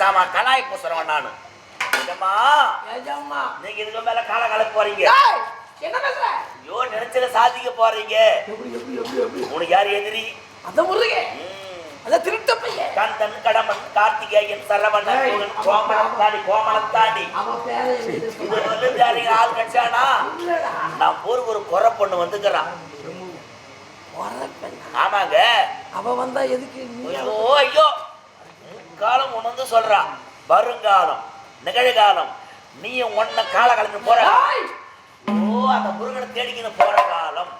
சாமான். கலாய் பூசுறவன் நானு. நீங்க இதுக்கு மேல கால கலக்க போறீங்க. ஐயோ நினைச்சத சாதிக்க போறீங்க. உனக்கு யார் எதிரி? அந்த முருகே ம். அந்த திருட்ட பையன். கந்தன் கடமன் கார்த்திகேயன் சரவணன் கோமளம் தாண்டி கோமளம் தாண்டி ஆள் கட்சானா நான் ஊருக்கு ஒரு குறை பொண்ணு வந்துக்கிறான். ஆமாங்க. அவ வந்தா எதுக்கு ஐயோ ஐயோ. முக்காலம் உணர்ந்து சொல்றான் வருங்காலம் நிகழ்காலம் நீ உன்ன கால கலந்து போற ஓ அந்த முருகனை தேடிக்கின்னு போற காலம்.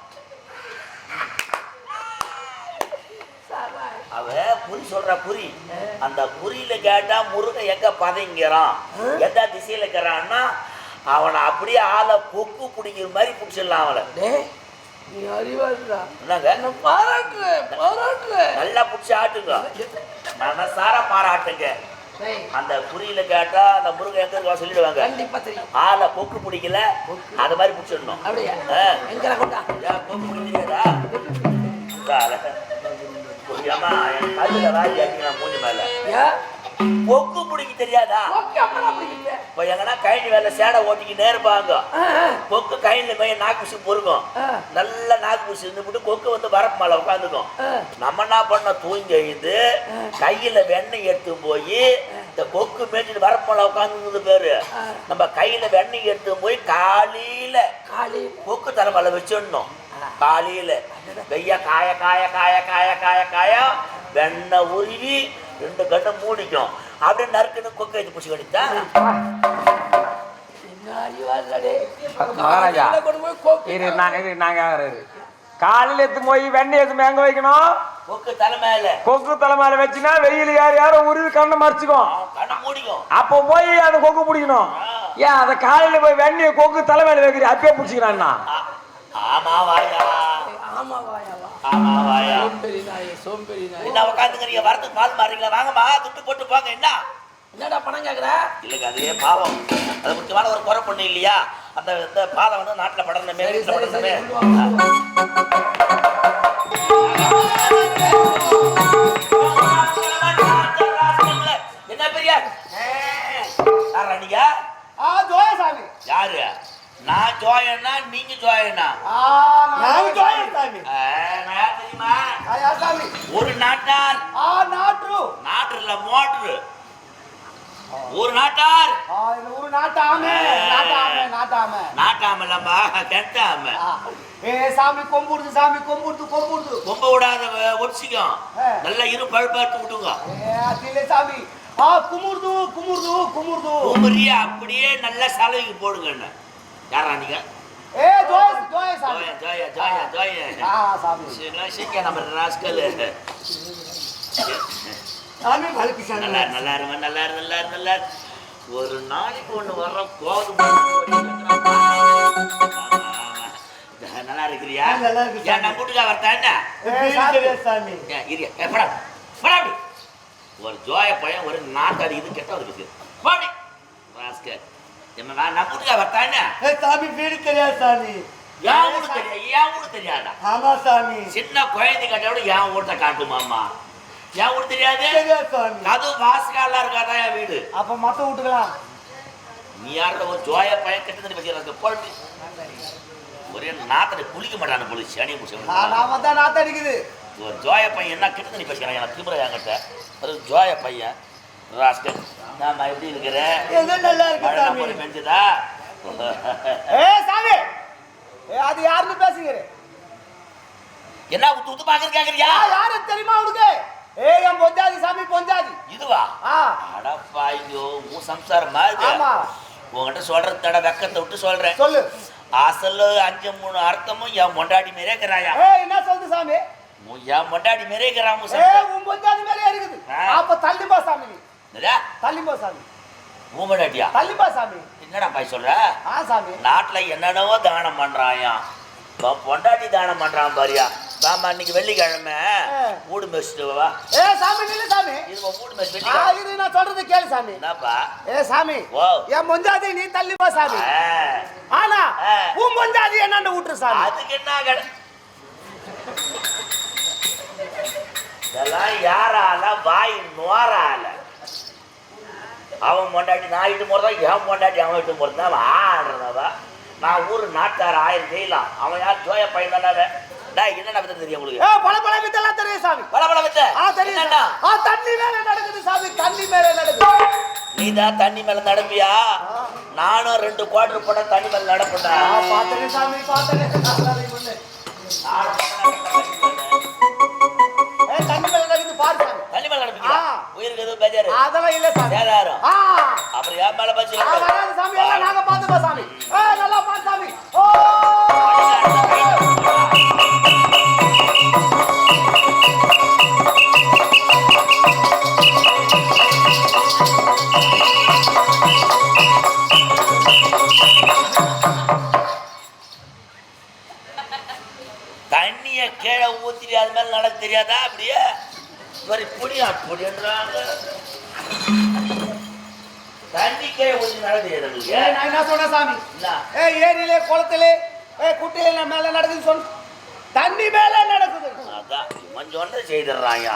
அவ குறி சொல்ற குறி அந்த குறியில கேட்டா முருகன் எங்க பதங்கிறான். எந்த திசையில இருக்கிறான்னா அவனை அப்படியே ஆளை கொக்கு பிடிக்கிற மாதிரி பிடிச்சிடலாம் டேய் நீ அறிவாதுடா என்னங்க? என்ன பாராட்டுற பாராட்டுற. நல்லா பிடிச்சி ஆட்டுங்க. மனசார பாராட்டுங்க. அந்த குறியில கேட்டா அந்த முருகன் எங்க இருக்கா சொல்லிடுவாங்க. ஆளை கொக்கு பிடிக்கல அது மாதிரி பிடிச்சிடணும். அப்படியா? கொக்கு பிடிக்கலையாடா? காலை. ஏம்மா, என் கல்லுல வாங்கி அடிக்கிறான் மூஞ்சி மேல. ஏ கொக்கு பிடிக்க தெரியாதா? இப்போ எங்கன்னா கழனி வேலை சேடை ஓட்டிக்கிட்டே இருப்பாங்க. கொக்கு கழனில போய் நாக்கு பூசி பொறுக்கும். நல்லா நாக்கு பூசி கொக்கு வந்து வரப்பு மேலே உட்காந்துக்கும். நம்ம என்ன பண்ண தூங்கி எழுந்து கையில வெண்ணெய் எடுத்து போய் இந்த கொக்கு மேய்ச்சிட்டு வரப்பு மேலே உட்காந்துருந்தது பேரு. நம்ம கையில வெண்ணெய் எடுத்து போய் காலையில கொக்கு தலைமையில வச்சிடணும். காலையில. வெய்ய காய காய காய காய காய காய வெண்ணெய் உருவி ரெண்டு கண்ணை மூடிக்கும். அப்படியே நறுக்குன்னு கொக்கு எடுத்து பிடிச்சி மகாராஜா. காலையில எடுத்து போய் வெண்ணெய் எடுத்து எங்க வைக்கணும். கொக்கு தலைமையில கொக்கு தலைமையில வச்சுனா வெயில் யார் யாரும் உருவி கண்ணை மறைச்சுக்கும். அப்போ போய் அந்த கொக்கு பிடிக்கணும். ஏன் அந்த காலையில போய் வெண்ணெய் கொக்கு தலைமையில வைக்கிற அப்பயே பிடிச்சிக்கிறான்னா ஆ- ஆமா வாயா. ஆமா வாயா வா. ஆமா வாயா. சோம்பேறி நாயே சோம்பேறி நாயே. என்ன உட்காந்துக்கிறீங்க வரதுக்கு பால் மாறீங்களா வாங்கம்மா துட்டு போட்டு போங்க என்ன? என்னடா பணம் கேக்குற? இல்லைங்க அதே பாவம். அது முக்கியமான ஒரு குறை பொண்ணு இல்லையா? அந்த இந்த பாதம் வந்து நாட்டில் படணுமே வீட்டில் படணுமே. என்ன பெரிய? யாரா நீங்க? ஆ ஜோயசாமி. யாரு? நான் ஜோயனா நீங்க ஜோயனா நான் ஜோயசாமி ஆ, நான் தெரியுமா? ஆ யாசாமி ஒரு நாட்டார். ஆ நாட்ரு நாட்டு இல்ல மோட்ரு. ஒரு நாட்டார். ஆ இந்த ஊரு நாட்டாமே. நாட்டாமே நாட்டாமே. நாட்டாம இல்லம்மா கெட்டாம. ஏ சாமி கொம்புடுது சாமி கொம்புடுது கொம்புடுது கொம்ப விடாத ஒடிச்சிக்கும். நல்லா இரு பழுப்பாட்டு விடுங்க ஏ அதிலே சாமி. ஆ குமுர்து குமுர்து குமுர்து குமரிய அப்படியே நல்லா சலவைக்கு போடுங்க என்ன யாரா நீங்க? ஏ ஜோய ஜோய ஜோய ஜோய ஜோய. ஆ சாமி. சீக்கிரம் நம்ம ராஸ்கல். சாமி சாமி. நல்லா நல்லா இருமா நல்லா நல்லா நல்லா. ஒரு நாளைக்கு ஒண்ணு வர்ற கோது நல்லா இருக்கிறியா? நல்லா இருக்கு, ஏன் நம்ம வீட்டுக்கா வரட்டா என்ன? சாமி சாமி. இரியா ஏ, போடா ஒரு ஜோய பையன் ஒரு நாட்டாடி இது கெட்ட இருக்குது போடி. ராஸ்கல். சாமி வீடு தெரியாது சாமி. என் வீடு தெரியாது என் வீடு தெரியாதா? ஆமா சாமி. சின்ன குழந்தை கட்டோட என் வீட்டை காட்டுமாம்மா. என் வீடு தெரியாது? தெரியாது சாமி. கது வாசகாலாம் இருக்காதா என் வீடு? அப்ப மத்த வீட்டுக்கலாம். நீ யாரோட ஒரு ஜோய பையன் கெட்டு தண்ணி வச்சுக்கிறாங்க போட்டு ஒரே நாத்தடி குளிக்க மாட்டான போலீஸ் சனி முடிச்சு நான் வந்தா நாத்த அடிக்குது ஒரு ஜோய பையன் என்ன கெட்டு தண்ணி பேசுகிறான் எனக்கு திமுறை என்கிட்ட. ஒரு ஜோய பையன் ராஸ்கல் நாம எப்படி ஏதோ நல்லா இருக்கு சாமி? பெஞ்சுதா? ஏ சாமி! ஏ அது யாருன்னு பேசுங்க என்ன உத்து உத்து பாக்குறது கேக்குறியா யாரு தெரியுமா உனக்கு? ஏ என் பொஞ்சாதி சாமி பொஞ்சாதி. இதுவா? அடப்பா ஐயோ உன் சம்சாரம் மாதிரி உங்ககிட்ட சொல்றது தட வெக்கத்தை விட்டு சொல்றேன். சொல்லு. அசலு அஞ்சு மூணு அர்த்தமும் என் மொண்டாடி மேரே இருக்கிறாயா? என்ன சொல்லுது சாமி? என் மொண்டாடி மேரே இருக்கிறான் உன் பொஞ்சாதி மேலே இருக்குது. அப்ப தள்ளி போ சாமி நீ என்னடா தள்ளி போ சாமி. உன் மொண்டாட்டியா தள்ளி போ சாமி. என்னடா பாய் சொல்ற? ஆ சாமி. நாட்டுல என்னென்னவோ தானம் இப்போ பொண்டாட்டி தானம் பண்றான் பாரியா. வாமா இன்னைக்கு வெள்ளிக்கிழமை. வீடு மெஸ்ட்டு வா. ஏ சாமி நில்லு சாமி. இது உன் வீடு மெஸ் ஆ, வெள்ளிக்கிழமை. இது நான் சொல்றது கேளு சாமி. என்னப்பா? ஏ சாமி. ஓ என் மொஞ்சாதி நீ தள்ளி போ சாமி ஆனா. உன் மொஞ்சாதி என்னன்னு விட்டுரு சாமி. அதுக்கு என்ன கடை? இதெல்லாம் யாரால வாய் நோரால அவன் பொண்டாட்டி நான் இட்டு போறதா? என் பொண்டாட்டி அவன் இட்டு போறதா. அவன் ஆடுறதவா நான் ஊர் நாட்டார் ஆயிரம் செய்யலாம். அவன் யார்? ஜோய பையன் தானே டேய் என்னென்ன பத்தி தெரியும் உங்களுக்கு? ஏ பல பல வித்தெல்லாம் தெரியும் சாமி. பல பல வித்த. ஆ தெரியும். என்னடா. ஆ தண்ணி மேல நடக்குது சாமி. தண்ணி மேல நடக்குது. நீ தான் தண்ணி மேல நடப்பியா? நானும் ரெண்டு குவார்டர் போட தண்ணி மேல நடப்பேன்டா. சாமி பாத்துங்க உயிருக்கு எதுவும் பேஜாரு? அதெல்லாம் இல்ல சாமி. சேதாரம் அப்புறம் ஏன் மேல பச்சு? சாமி எல்லாம் நாங்க பாத்துப்போம் சாமி. நல்லா பாத்து சாமி. ஓ. தெரியாதா அப்படியே? சரி புடியா புடின்றாங்க தண்ணி கீழே ஊத்தி நடக்க தெரியாது உங்களுக்கு ஏ நான் என்ன சொன்னேன் சாமி? ஏ ஏரியிலே குளத்திலே ஏ குட்டையில மேல நடக்குது சொன்ன தண்ணி மேல நடக்குது அதான் இவன் சொன்ன செய்திடுறாங்க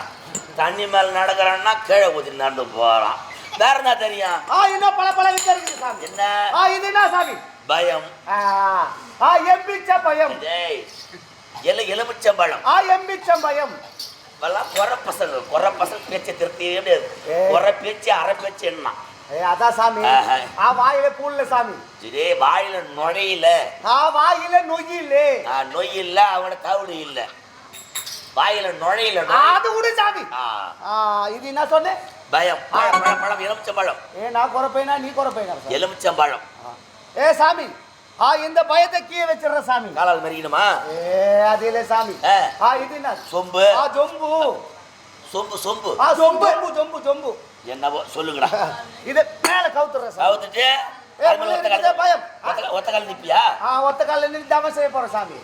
தண்ணி மேல நடக்கிறான்னா கீழே ஊத்தி நடந்து போறான் வேற என்ன தெரியும் ஆ இன்னும் பல பல இருக்குது சாமி என்ன ஆ இது என்ன சாமி பயம் ஆ ஆ எம்பிச்ச பயம் டேய் எல எலுமிச்சம்பழம் ஆ எம்பிச்ச பயம் இப்பெல்லாம் குறை பசங்க குறை பசங்க பேச்சை திருத்தவே முடியாது. குறை பேச்சு அரை பேச்சு என்ன? ஏ அதான் சாமி. ஆ வாயில பூல்ல சாமி. இதே வாயில நுழையில. ஆ வாயில நொய்யிலே. ஆ, நொய் இல்ல அவன தவிடு இல்ல. வாயில நுழையில அது விடு சாமி. இது என்ன சொன்னேன்? பயம் பழம் பழம் பழம் எலுமிச்சம்பழம். ஏ நான் குறைப்பைனா நீ குறைப்பைனா சாமி? எலுமிச்சம்பழம். ஏ சாமி. ஆ இந்த பயத்தை கீழே வச்சிடுற சாமி. காலால் மறிக்கணுமா? ஏ அது இல்ல சாமி ஆ, இது என்ன? சொம்பு. ஆ ஜொம்பு சொம்பு சொம்பு. ஆ ஜொம்பு ஜொம்பு ஜொம்பு ஜொம்பு என்னவோ சொல்லுங்கடா. இத மேல கவுத்துற சாமி. கவுத்துட்டு ஒத்த கால் கால் நிப்பியா? ஆ ஒத்த கால்ல நின்று தவம் செய்ய போற சாமி.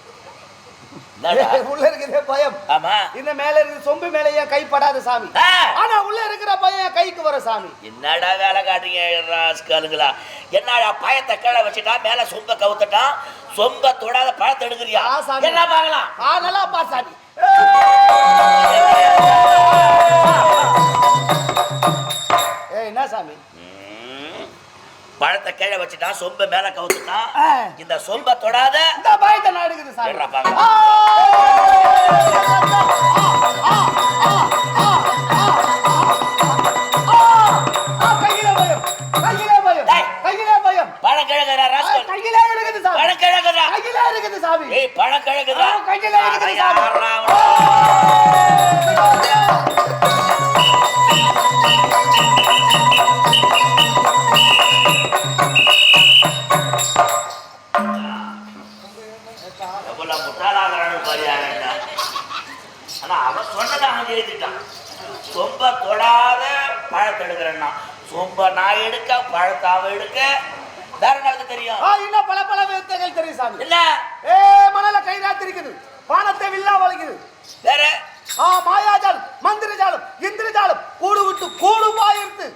உள்ள இருக்குதே பயம். ஆமா. இந்த மேல இருக்கு சொம்பு மேல என் கை படாத சாமி ஆனா உள்ள இருக்கிற பயம் கைக்கு வர சாமி. என்னடா வேலை காட்டுறீங்க ராஸ்காலுங்களா என்னடா பயத்தை கீழே வச்சுட்டா மேல சொம்ப கவுத்துட்டான் சொம்ப தொடாத பழத்தை எடுக்கிறியா. என்ன பார்க்கலாம்? ஆ நல்லா பா சாமி. ஏய். என்ன சாமி? பழத்தை கீழே வச்சுட்டான் சொம்ப மேல கவுத்துட்டான். இந்த சொம்ப தொடாத. இந்த பயத்தை நான் எடுக்குது சாமி. ஆனா அவன் சொன்னதை அவன் எழுதிட்டான். சொம்ப தொடாத பழத்தை எடுக்கிறேன்னா சொம்ப நான் எடுக்க பழத்தை அவன் எடுக்க. வேற எனக்கு தெரியும்? ஆ, இன்னும் பல பல வித்தைகள் தெரியும் சாமி. இல்ல ஏ மணல கை இருக்குது வானத்தை வில்லா வளைக்குது. வேற? ஆ மாயாஜாலம் மந்திரஜாலம் இந்திரஜாலம் கூடு விட்டு கூடு பாயிர்த்து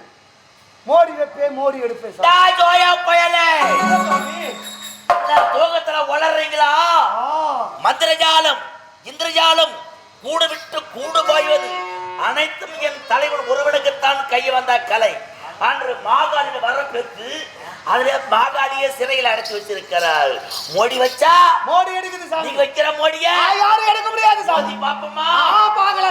மோடி வைப்பே மோடி எடுப்பே சாமி. டா ஜோயா பயலே. தூக்கத்துல வளர்றீங்களா ஆ, மந்திரஜாலம் இந்திரஜாலம் கூடு விட்டு கூடு பாய்வது அனைத்தும் என் தலைவன் ஒருவனுக்குத்தான் கைய வந்த கலை. அன்று மாகாளியின் வரப்பெற்று அதுல மாகாளியை சிறையில் அடைச்சு வச்சிருக்கிறார் மோடி வச்சா? மோடி எடுக்குது சாமி. வைக்கிற மோடிய? யாரும் எடுக்க முடியாது சாமி. பாப்போமா? ஆ, பார்க்க